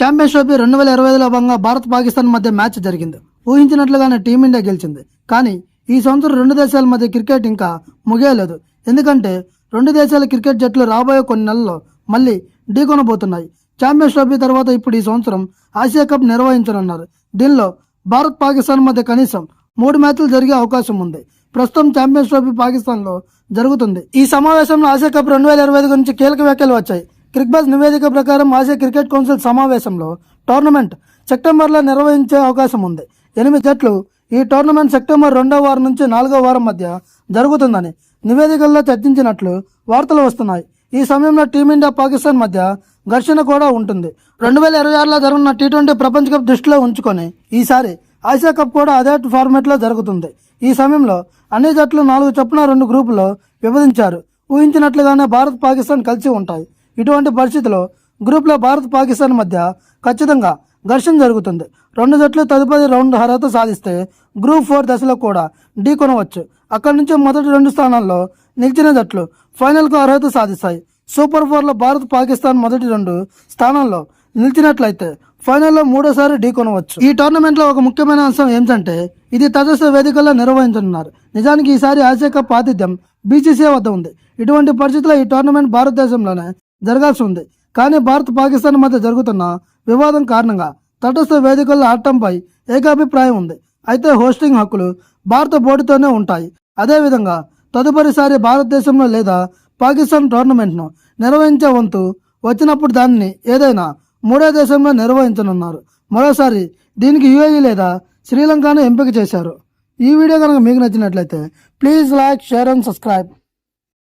Champions trophy రెండు వేల ఇరవై ఐదులో భాగంగా భారత్ పాకిస్తాన్ మధ్య మ్యాచ్ జరిగింది. ఊహించినట్లుగానే టీమిండియా గెలిచింది. కానీ ఈ సంవత్సరం రెండు దేశాల మధ్య క్రికెట్ ఇంకా ముగియలేదు. ఎందుకంటే రెండు దేశాల క్రికెట్ జట్లు రాబోయే కొన్ని నెలల్లో మళ్ళీ ఢీకొనబోతున్నాయి. ఛాంపియన్స్ ట్రోఫీ తర్వాత ఇప్పుడు ఈ సంవత్సరం ఆసియా కప్ నిర్వహించనున్నారు. దీనిలో భారత్ పాకిస్తాన్ మధ్య కనీసం మూడు మ్యాచ్లు జరిగే అవకాశం ఉంది. ప్రస్తుతం ఛాంపియన్స్ ట్రోఫీ పాకిస్తాన్లో జరుగుతుంది. ఈ సమావేశంలో ఆసియా కప్ రెండు వేల ఇరవై ఐదు గురించి కీలక వ్యాఖ్యలు వచ్చాయి. క్రిక్బాజ్ నివేదిక ప్రకారం ఆసియా క్రికెట్ కౌన్సిల్ సమావేశంలో టోర్నమెంట్ సెప్టెంబర్లో నిర్వహించే అవకాశం ఉంది. ఎనిమిది జట్లు ఈ టోర్నమెంట్ సెప్టెంబర్ రెండవ వారం నుంచి నాలుగో వారం మధ్య జరుగుతుందని నివేదికల్లో చర్చించినట్లు వార్తలు వస్తున్నాయి. ఈ సమయంలో టీమిండియా పాకిస్తాన్ మధ్య ఘర్షణ కూడా ఉంటుంది. రెండు వేల ఇరవై ఆరులో జరుగుతున్న టీ ట్వంటీ ప్రపంచ కప్ దృష్టిలో ఉంచుకొని ఈసారి ఆసియా కప్ కూడా అదే ఫార్మాట్లో జరుగుతుంది. ఈ సమయంలో అన్ని జట్లు నాలుగు చొప్పున రెండు గ్రూపుల్లో విభజించారు. ఊహించినట్లుగానే భారత్ పాకిస్తాన్ కలిసి ఉంటాయి. ఇటువంటి పరిస్థితిలో గ్రూప్లో భారత్ పాకిస్తాన్ మధ్య ఖచ్చితంగా ఘర్షణ జరుగుతుంది. రెండు జట్లు తదుపరి రౌండ్ అర్హత సాధిస్తే గ్రూప్ ఫోర్ దశలో కూడా ఢీ కొనవచ్చు. అక్కడి నుంచి మొదటి రెండు స్థానాల్లో నిలిచిన జట్లు ఫైనల్కు అర్హత సాధిస్తాయి. సూపర్ ఫోర్లో భారత్ పాకిస్తాన్ మొదటి రెండు స్థానాల్లో నిలిచినట్లయితే ఫైనల్లో మూడోసారి ఢీ కొనవచ్చు. ఈ టోర్నమెంట్లో ఒక ముఖ్యమైన అంశం ఏంటంటే ఇది తటస్థ వేదికల్లో నిర్వహించనున్నారు. నిజానికి ఈసారి ఆసియా కప్ ఆతిథ్యం బీసీసీఐ వద్ద ఉంది. ఇటువంటి పరిస్థితుల్లో ఈ టోర్నమెంట్ భారతదేశంలోనే జరగాల్సి ఉంది. కానీ భారత్ పాకిస్తాన్ మధ్య జరుగుతున్న వివాదం కారణంగా తటస్థ వేదికల్లో ఆడటంపై ఏకాభిప్రాయం ఉంది. అయితే హోస్టింగ్ హక్కులు భారత బోర్డుతోనే ఉంటాయి. అదేవిధంగా తదుపరిసారి భారతదేశంలో లేదా పాకిస్తాన్ టోర్నమెంట్ను నిర్వహించే వంతు వచ్చినప్పుడు దానిని ఏదైనా మూడో దేశంలో నిర్వహించనున్నారు. మరోసారి దీనికి యుఏఈ లేదా శ్రీలంకను ఎంపిక చేశారు. ఈ వీడియో కనుక మీకు నచ్చినట్లయితే please like share and subscribe.